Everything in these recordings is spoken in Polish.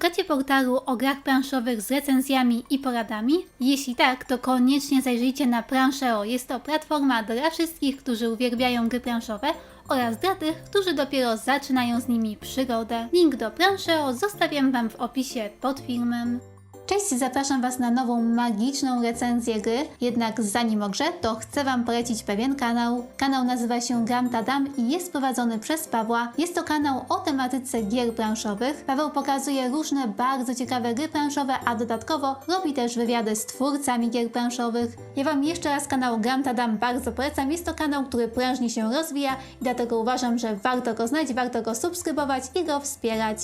Szukacie portalu o grach planszowych z recenzjami i poradami? Jeśli tak, to koniecznie zajrzyjcie na Planszeo. Jest to platforma dla wszystkich, którzy uwielbiają gry planszowe oraz dla tych, którzy dopiero zaczynają z nimi przygodę. Link do Planszeo zostawiam Wam w opisie pod filmem. Cześć, zapraszam Was na nową magiczną recenzję gry. Jednak zanim o to chcę Wam polecić pewien kanał. Kanał nazywa się Gram Tadam i jest prowadzony przez Pawła. Jest to kanał o tematyce gier planszowych. Paweł pokazuje różne bardzo ciekawe gry planszowe, a dodatkowo robi też wywiady z twórcami gier planszowych. Ja Wam jeszcze raz kanał Gram Tadam bardzo polecam. Jest to kanał, który prężnie się rozwija i dlatego uważam, że warto go znać, warto go subskrybować i go wspierać.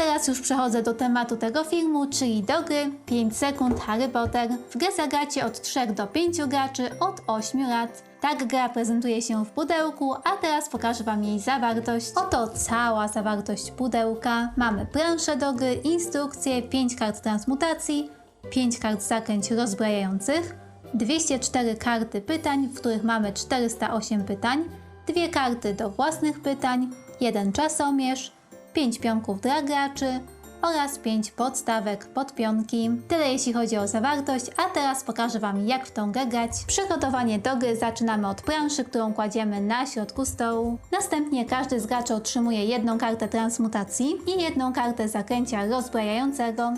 Teraz już przechodzę do tematu tego filmu, czyli do gry 5 sekund Harry Potter. W grę zagracie od 3 do 5 graczy od 8 lat. Tak gra prezentuje się w pudełku, a teraz pokażę Wam jej zawartość. Oto cała zawartość pudełka. Mamy planszę do gry, instrukcje, 5 kart transmutacji, 5 kart zakręć rozbrajających, 204 karty pytań, w których mamy 408 pytań, dwie karty do własnych pytań, jeden czasomierz, 5 pionków dla graczy oraz 5 podstawek pod pionki. Tyle jeśli chodzi o zawartość, a teraz pokażę Wam jak w tą grę grać. Przygotowanie do gry zaczynamy od planszy, którą kładziemy na środku stołu. Następnie każdy z graczy otrzymuje jedną kartę transmutacji i jedną kartę zakręcia rozbrajającego.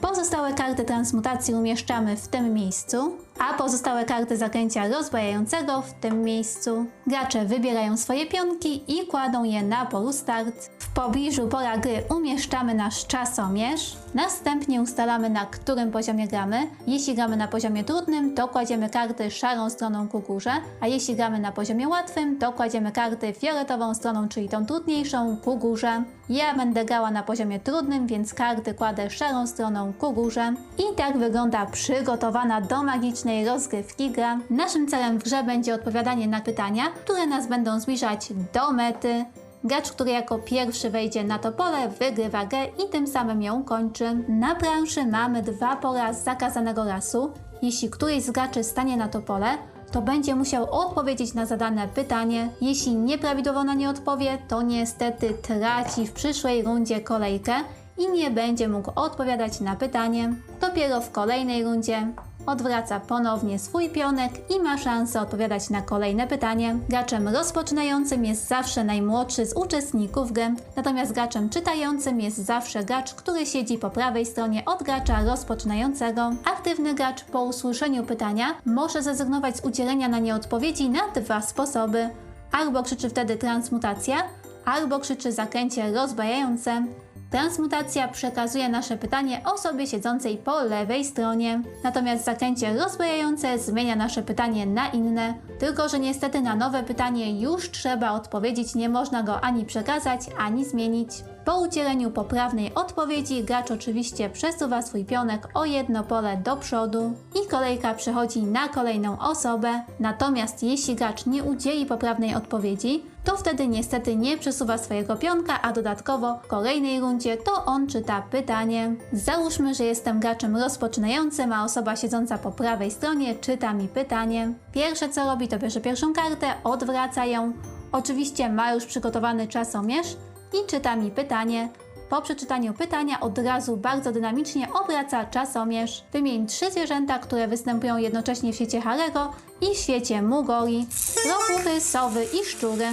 Pozostałe karty transmutacji umieszczamy w tym miejscu, a pozostałe karty zakręcia rozbrajającego w tym miejscu. Gracze wybierają swoje pionki i kładą je na polu start. Pobliżu pola gry umieszczamy nasz czasomierz. Następnie ustalamy na którym poziomie gramy. Jeśli gramy na poziomie trudnym, to kładziemy karty szarą stroną ku górze, a jeśli gramy na poziomie łatwym, to kładziemy karty fioletową stroną, czyli tą trudniejszą, ku górze. Ja będę grała na poziomie trudnym, więc karty kładę szarą stroną ku górze. I tak wygląda przygotowana do magicznej rozgrywki gra. Naszym celem w grze będzie odpowiadanie na pytania, które nas będą zbliżać do mety. Gracz, który jako pierwszy wejdzie na to pole, wygrywa grę i tym samym ją kończy. Na planszy mamy dwa pola zakazanego lasu. Jeśli któryś z graczy stanie na to pole, to będzie musiał odpowiedzieć na zadane pytanie. Jeśli nieprawidłowo na nie odpowie, to niestety traci w przyszłej rundzie kolejkę i nie będzie mógł odpowiadać na pytanie. Dopiero w kolejnej rundzie odwraca ponownie swój pionek i ma szansę odpowiadać na kolejne pytanie. Graczem rozpoczynającym jest zawsze najmłodszy z uczestników gry, natomiast graczem czytającym jest zawsze gracz, który siedzi po prawej stronie od gracza rozpoczynającego. Aktywny gracz po usłyszeniu pytania może zrezygnować z udzielenia na nie odpowiedzi na dwa sposoby. Albo krzyczy wtedy transmutacja, albo krzyczy zakręcie rozbrajające. Transmutacja przekazuje nasze pytanie osobie siedzącej po lewej stronie, natomiast zakręcie rozbrajające zmienia nasze pytanie na inne, tylko że niestety na nowe pytanie już trzeba odpowiedzieć, nie można go ani przekazać, ani zmienić. Po udzieleniu poprawnej odpowiedzi gracz oczywiście przesuwa swój pionek o jedno pole do przodu i kolejka przechodzi na kolejną osobę. Natomiast jeśli gracz nie udzieli poprawnej odpowiedzi, to wtedy niestety nie przesuwa swojego pionka, a dodatkowo w kolejnej rundzie to on czyta pytanie. Załóżmy, że jestem graczem rozpoczynającym, a osoba siedząca po prawej stronie czyta mi pytanie. Pierwsze co robi to bierze pierwszą kartę, odwraca ją. Oczywiście ma już przygotowany czasomierz i czyta mi pytanie. Po przeczytaniu pytania od razu bardzo dynamicznie obraca czasomierz. Wymień trzy zwierzęta, które występują jednocześnie w świecie Harego i w świecie Mugori. Ropuchy, sowy i szczury.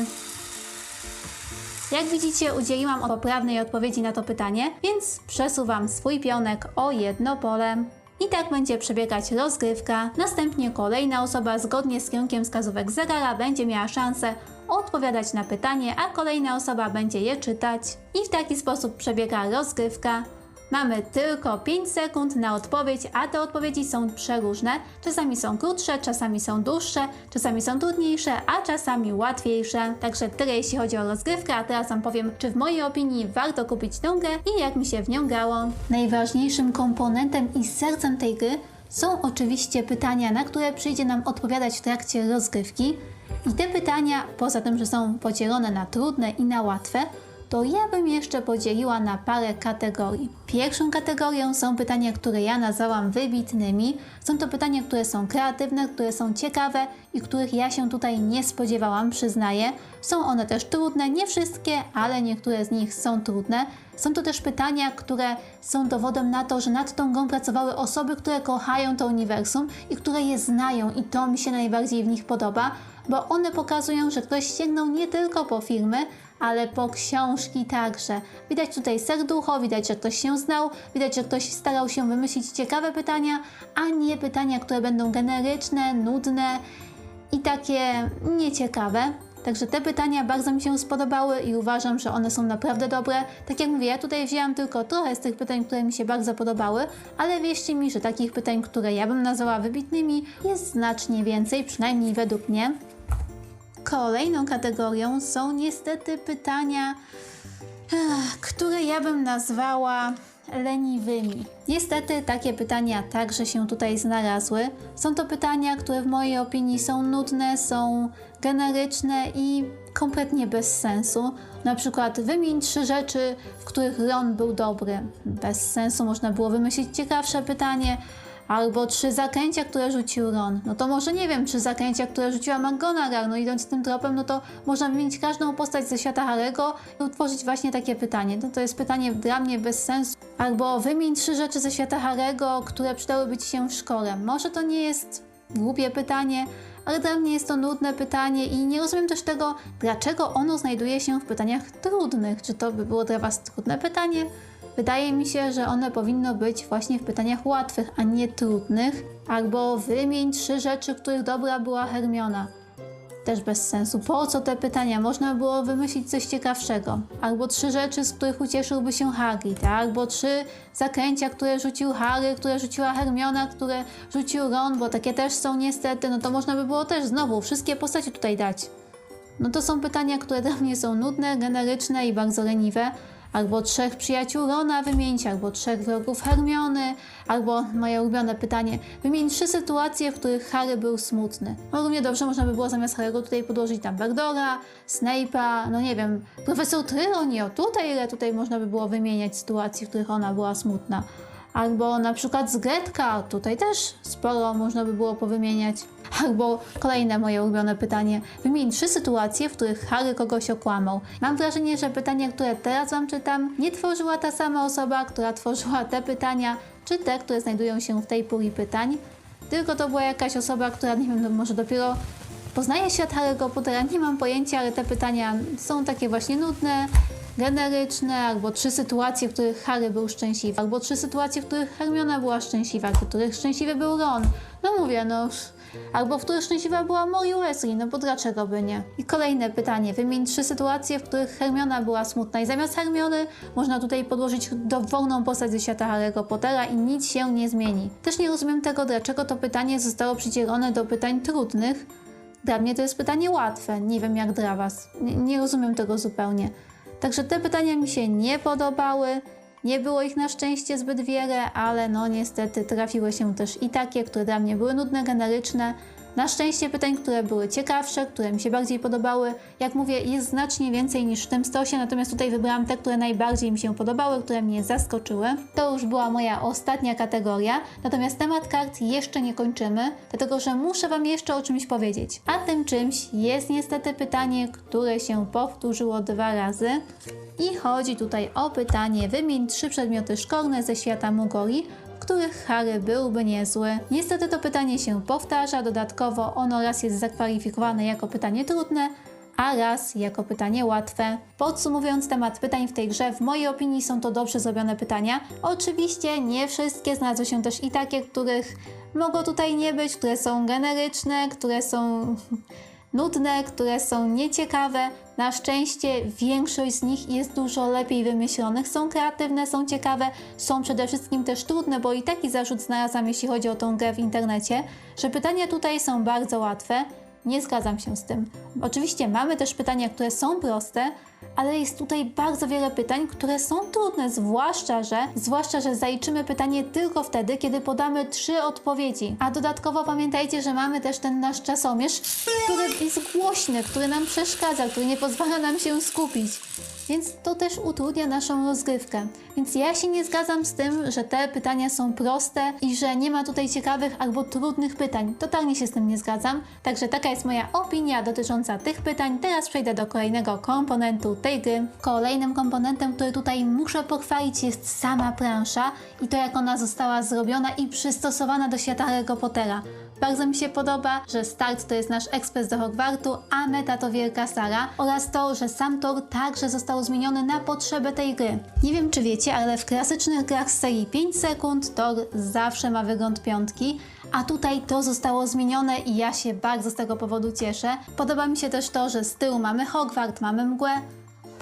Jak widzicie, udzieliłam poprawnej odpowiedzi na to pytanie, więc przesuwam swój pionek o jedno pole. I tak będzie przebiegać rozgrywka. Następnie kolejna osoba zgodnie z kierunkiem wskazówek zegara będzie miała szansę odpowiadać na pytanie, a kolejna osoba będzie je czytać. I w taki sposób przebiega rozgrywka. Mamy tylko 5 sekund na odpowiedź, a te odpowiedzi są przeróżne. Czasami są krótsze, czasami są dłuższe, czasami są trudniejsze, a czasami łatwiejsze. Także tyle jeśli chodzi o rozgrywkę, a teraz Wam powiem, czy w mojej opinii warto kupić tę grę i jak mi się w nią grało. Najważniejszym komponentem i sercem tej gry są oczywiście pytania, na które przyjdzie nam odpowiadać w trakcie rozgrywki. I te pytania, poza tym, że są podzielone na trudne i na łatwe, to ja bym jeszcze podzieliła na parę kategorii. Pierwszą kategorią są pytania, które ja nazwałam wybitnymi. Są to pytania, które są kreatywne, które są ciekawe i których ja się tutaj nie spodziewałam, przyznaję. Są one też trudne, nie wszystkie, ale niektóre z nich są trudne. Są to też pytania, które są dowodem na to, że nad tą grą pracowały osoby, które kochają to uniwersum i które je znają i to mi się najbardziej w nich podoba, bo one pokazują, że ktoś sięgnął nie tylko po filmy, ale po książki także. Widać tutaj serducho, widać, że ktoś się znał, widać, że ktoś starał się wymyślić ciekawe pytania, a nie pytania, które będą generyczne, nudne i takie nieciekawe. Także te pytania bardzo mi się spodobały i uważam, że one są naprawdę dobre. Tak jak mówię, ja tutaj wzięłam tylko trochę z tych pytań, które mi się bardzo podobały, ale wierzcie mi, że takich pytań, które ja bym nazwała wybitnymi, jest znacznie więcej, przynajmniej według mnie. Kolejną kategorią są niestety pytania, które ja bym nazwała leniwymi. Niestety takie pytania także się tutaj znalazły. Są to pytania, które w mojej opinii są nudne, są generyczne i kompletnie bez sensu. Na przykład wymień trzy rzeczy, w których Ron był dobry. Bez sensu można było wymyślić ciekawsze pytanie. Albo trzy zaklęcia, które rzucił Ron. No to może nie wiem, trzy zaklęcia, które rzuciła McGonagall. No idąc tym tropem, no to można wymienić każdą postać ze świata Harry'ego i utworzyć właśnie takie pytanie. No to jest pytanie dla mnie bez sensu. Albo wymień trzy rzeczy ze świata Harry'ego, które przydałyby Ci się w szkole. Może to nie jest głupie pytanie, ale dla mnie jest to nudne pytanie i nie rozumiem też tego, dlaczego ono znajduje się w pytaniach trudnych. Czy to by było dla Was trudne pytanie? Wydaje mi się, że one powinno być właśnie w pytaniach łatwych, a nie trudnych. Albo wymień trzy rzeczy, których dobra była Hermiona. Też bez sensu. Po co te pytania? Można było wymyślić coś ciekawszego. Albo trzy rzeczy, z których ucieszyłby się Harry, tak? Albo trzy zaklęcia, które rzucił Harry, które rzuciła Hermiona, które rzucił Ron, bo takie też są niestety. No to można by było też znowu wszystkie postacie tutaj dać. No to są pytania, które dla mnie są nudne, generyczne i bardzo leniwe. Albo trzech przyjaciół Rona wymienić, albo trzech wrogów Hermiony, albo moje ulubione pytanie, wymień trzy sytuacje, w których Harry był smutny. Równie dobrze można by było zamiast Harry'ego tutaj podłożyć Dumbledora, Snape'a, no nie wiem, profesor Trelawney, o tutaj ile tutaj można by było wymieniać sytuacji, w których ona była smutna. Albo na przykład z Gretka, tutaj też sporo można by było powymieniać. Albo kolejne moje ulubione pytanie. Wymień trzy sytuacje, w których Harry kogoś okłamał. Mam wrażenie, że pytanie, które teraz Wam czytam, nie tworzyła ta sama osoba, która tworzyła te pytania, czy te, które znajdują się w tej puli pytań. Tylko to była jakaś osoba, która, nie wiem, no może dopiero poznaje świat Harry'ego Pottera, nie mam pojęcia, ale te pytania są takie właśnie nudne, generyczne, albo trzy sytuacje, w których Harry był szczęśliwy, albo trzy sytuacje, w których Hermiona była szczęśliwa, w których szczęśliwy był Ron. No mówię, no... Albo w których szczęśliwa była Molly Wesley, no bo dlaczego by nie? I kolejne pytanie. Wymień trzy sytuacje, w których Hermiona była smutna i zamiast Hermiony można tutaj podłożyć dowolną postać ze świata Harry'ego Pottera i nic się nie zmieni. Też nie rozumiem tego, dlaczego to pytanie zostało przydzielone do pytań trudnych. Dla mnie to jest pytanie łatwe, nie wiem jak dla Was. Nie, nie rozumiem tego zupełnie. Także te pytania mi się nie podobały. Nie było ich na szczęście zbyt wiele, ale no niestety trafiły się też i takie, które dla mnie były nudne, generyczne. Na szczęście pytań, które były ciekawsze, które mi się bardziej podobały. Jak mówię, jest znacznie więcej niż w tym stosie, natomiast tutaj wybrałam te, które najbardziej mi się podobały, które mnie zaskoczyły. To już była moja ostatnia kategoria, natomiast temat kart jeszcze nie kończymy, dlatego że muszę Wam jeszcze o czymś powiedzieć. A tym czymś jest niestety pytanie, które się powtórzyło dwa razy. I chodzi tutaj o pytanie: wymień trzy przedmioty szkolne ze świata Mugori, których Harry byłby niezły. Niestety to pytanie się powtarza, dodatkowo ono raz jest zakwalifikowane jako pytanie trudne, a raz jako pytanie łatwe. Podsumowując temat pytań w tej grze, w mojej opinii są to dobrze zrobione pytania. Oczywiście nie wszystkie, znalazły się też i takie, których mogło tutaj nie być, które są generyczne, które są nudne, które są nieciekawe. Na szczęście większość z nich jest dużo lepiej wymyślonych, są kreatywne, są ciekawe, są przede wszystkim też trudne, bo i taki zarzut znalazłam, jeśli chodzi o tą grę w internecie, że pytania tutaj są bardzo łatwe. Nie zgadzam się z tym. Oczywiście mamy też pytania, które są proste, ale jest tutaj bardzo wiele pytań, które są trudne, zwłaszcza, że zwłaszcza, że zaliczymy pytanie tylko wtedy, kiedy podamy trzy odpowiedzi. A dodatkowo pamiętajcie, że mamy też ten nasz czasomierz, który jest głośny, który nam przeszkadza, który nie pozwala nam się skupić. Więc to też utrudnia naszą rozgrywkę. Więc ja się nie zgadzam z tym, że te pytania są proste i że nie ma tutaj ciekawych albo trudnych pytań. Totalnie się z tym nie zgadzam. Także taka jest moja opinia dotycząca tych pytań. Teraz przejdę do kolejnego komponentu tej gry. Kolejnym komponentem, który tutaj muszę pochwalić jest sama plansza i to jak ona została zrobiona i przystosowana do świata Harry'ego Pottera. Bardzo mi się podoba, że start to jest nasz ekspres do Hogwartu, a meta to Wielka Sara oraz to, że sam tor także został zmieniony na potrzeby tej gry. Nie wiem czy wiecie, ale w klasycznych grach z serii 5 sekund tor zawsze ma wygląd piątki, a tutaj to zostało zmienione i ja się bardzo z tego powodu cieszę. Podoba mi się też to, że z tyłu mamy Hogwart, mamy mgłę,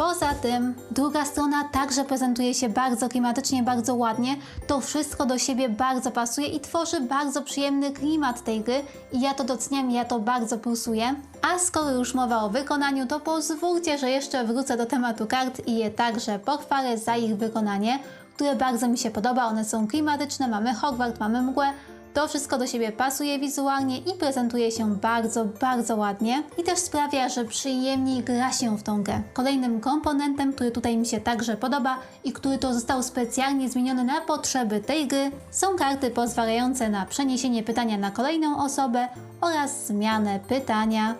Poza tym, druga strona także prezentuje się bardzo klimatycznie, bardzo ładnie. To wszystko do siebie bardzo pasuje i tworzy bardzo przyjemny klimat tej gry i ja to doceniam, ja to bardzo pulsuję. A skoro już mowa o wykonaniu, to pozwólcie, że jeszcze wrócę do tematu kart i je także pochwalę za ich wykonanie, które bardzo mi się podoba. One są klimatyczne, mamy Hogwart, mamy mgłę, to wszystko do siebie pasuje wizualnie i prezentuje się bardzo, bardzo ładnie i też sprawia, że przyjemniej gra się w tą grę. Kolejnym komponentem, który tutaj mi się także podoba i który to został specjalnie zmieniony na potrzeby tej gry, są karty pozwalające na przeniesienie pytania na kolejną osobę oraz zmianę pytania.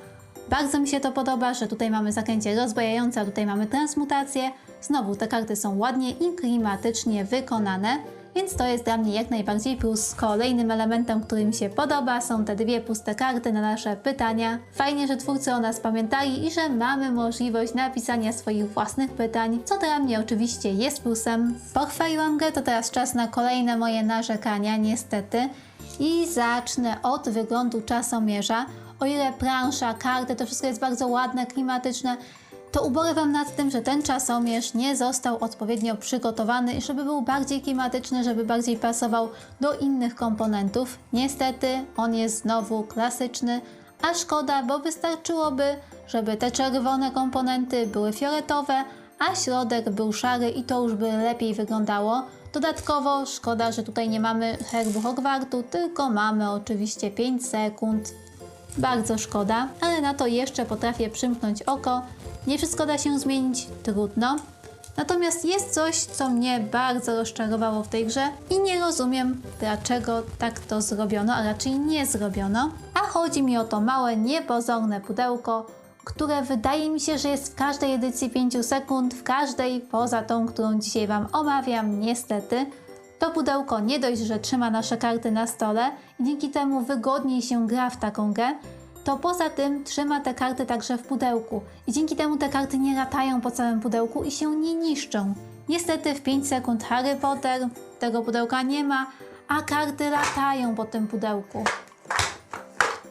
Bardzo mi się to podoba, że tutaj mamy zaklęcie rozbrajające, a tutaj mamy transmutację. Znowu te karty są ładnie i klimatycznie wykonane. Więc to jest dla mnie jak najbardziej plus. Kolejnym elementem, który mi się podoba, są te dwie puste karty na nasze pytania. Fajnie, że twórcy o nas pamiętali i że mamy możliwość napisania swoich własnych pytań, co dla mnie oczywiście jest plusem. Pochwaliłam grę, to teraz czas na kolejne moje narzekania, niestety. I zacznę od wyglądu czasomierza. O ile plansza, karty, to wszystko jest bardzo ładne, klimatyczne, to ubolewam nad tym, że ten czasomierz nie został odpowiednio przygotowany, żeby był bardziej klimatyczny, żeby bardziej pasował do innych komponentów. Niestety on jest znowu klasyczny, a szkoda, bo wystarczyłoby, żeby te czerwone komponenty były fioletowe, a środek był szary i to już by lepiej wyglądało. Dodatkowo szkoda, że tutaj nie mamy herbu Hogwartu, tylko mamy oczywiście 5 sekund. Bardzo szkoda, ale na to jeszcze potrafię przymknąć oko. Nie wszystko da się zmienić, trudno. Natomiast jest coś, co mnie bardzo rozczarowało w tej grze i nie rozumiem, dlaczego tak to zrobiono, a raczej nie zrobiono. A chodzi mi o to małe, niepozorne pudełko, które wydaje mi się, że jest w każdej edycji 5 sekund, w każdej poza tą, którą dzisiaj Wam omawiam, niestety. To pudełko nie dość, że trzyma nasze karty na stole i dzięki temu wygodniej się gra w taką grę, to poza tym trzyma te karty także w pudełku i dzięki temu te karty nie latają po całym pudełku i się nie niszczą. Niestety w 5 sekund Harry Potter tego pudełka nie ma, a karty latają po tym pudełku.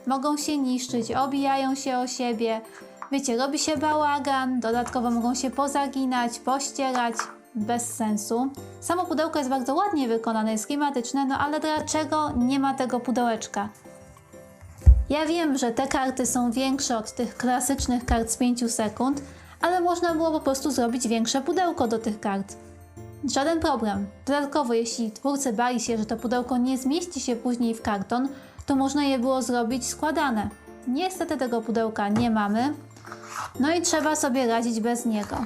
Mogą się niszczyć, obijają się o siebie. Wiecie, robi się bałagan, dodatkowo mogą się pozaginać, pościerać. Bez sensu. Samo pudełko jest bardzo ładnie wykonane, jest klimatyczne, no ale dlaczego nie ma tego pudełeczka? Ja wiem, że te karty są większe od tych klasycznych kart z 5 sekund, ale można było po prostu zrobić większe pudełko do tych kart. Żaden problem. Dodatkowo, jeśli twórcy bali się, że to pudełko nie zmieści się później w karton, to można je było zrobić składane. Niestety tego pudełka nie mamy, no i trzeba sobie radzić bez niego.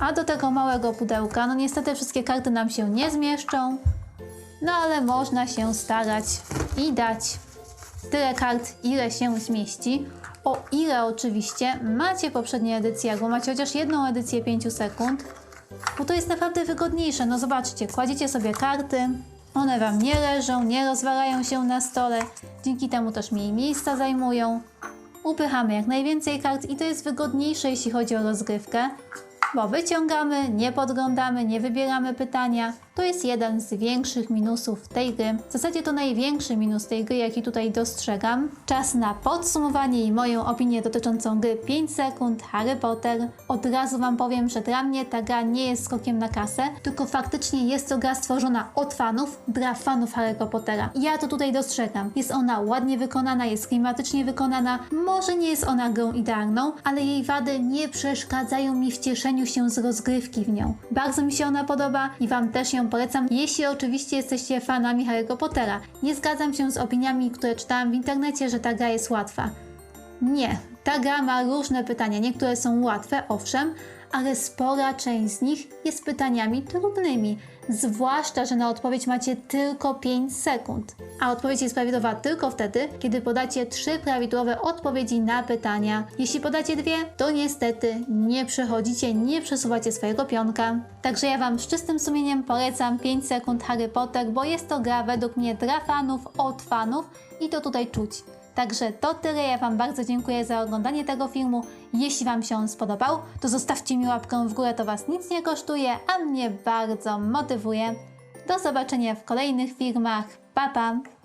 A do tego małego pudełka, no niestety wszystkie karty nam się nie zmieszczą, no ale można się starać i dać tyle kart, ile się zmieści. O ile oczywiście macie poprzednie edycje, albo macie chociaż jedną edycję 5 sekund, bo to jest naprawdę wygodniejsze. No zobaczcie, kładziecie sobie karty, one Wam nie leżą, nie rozwalają się na stole, dzięki temu też mniej miejsca zajmują. Upychamy jak najwięcej kart i to jest wygodniejsze, jeśli chodzi o rozgrywkę, bo wyciągamy, nie podglądamy, nie wybieramy pytania. To jest jeden z większych minusów tej gry. W zasadzie to największy minus tej gry, jaki tutaj dostrzegam. Czas na podsumowanie i moją opinię dotyczącą gry 5 sekund Harry Potter. Od razu Wam powiem, że dla mnie ta gra nie jest skokiem na kasę, tylko faktycznie jest to gra stworzona od fanów, dla fanów Harry'ego Pottera. Ja to tutaj dostrzegam. Jest ona ładnie wykonana, jest klimatycznie wykonana. Może nie jest ona grą idealną, ale jej wady nie przeszkadzają mi w cieszeniu się z rozgrywki w nią. Bardzo mi się ona podoba i Wam też ją polecam, jeśli oczywiście jesteście fanami Harry'ego Pottera. Nie zgadzam się z opiniami, które czytałam w internecie, że ta gra jest łatwa. Nie, ta gra ma różne pytania. Niektóre są łatwe, owszem, ale spora część z nich jest pytaniami trudnymi, zwłaszcza, że na odpowiedź macie tylko 5 sekund. A odpowiedź jest prawidłowa tylko wtedy, kiedy podacie trzy prawidłowe odpowiedzi na pytania. Jeśli podacie dwie, to niestety nie przechodzicie, nie przesuwacie swojego pionka. Także ja Wam z czystym sumieniem polecam 5 sekund Harry Potter, bo jest to gra według mnie dla fanów, od fanów i to tutaj czuć. Także to tyle. Ja Wam bardzo dziękuję za oglądanie tego filmu. Jeśli Wam się on spodobał, to zostawcie mi łapkę w górę, to Was nic nie kosztuje, a mnie bardzo motywuje. Do zobaczenia w kolejnych filmach. Pa, pa!